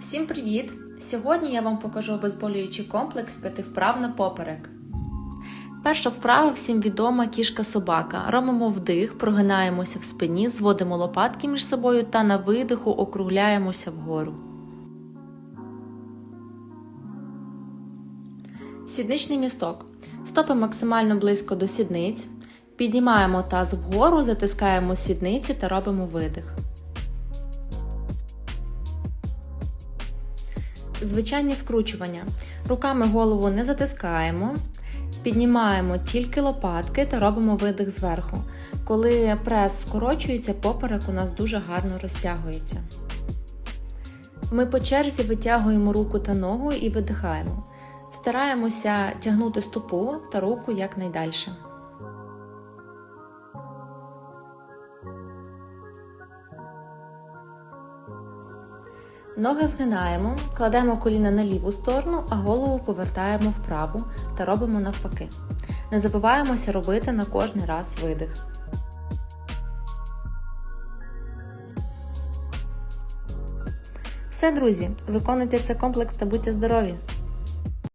Всім привіт! Сьогодні я вам покажу обезболюючий комплекс п'яти вправ на поперек. Перша вправа всім відома кішка-собака. Робимо вдих, прогинаємося в спині, зводимо лопатки між собою та на видиху округляємося вгору. Сідничний місток. Стопи максимально близько до сідниць. Піднімаємо таз вгору, затискаємо сідниці та робимо видих. Звичайні скручування. Руками голову не затискаємо. Піднімаємо тільки лопатки та робимо видих зверху. Коли прес скорочується, поперек у нас дуже гарно розтягується. Ми по черзі витягуємо руку та ногу і видихаємо. Стараємося тягнути стопу та руку якнайдальше. Ноги згинаємо, кладемо коліна на ліву сторону, а голову повертаємо вправу та робимо навпаки. Не забуваємося робити на кожний раз видих. Все, друзі, виконуйте цей комплекс та будьте здорові!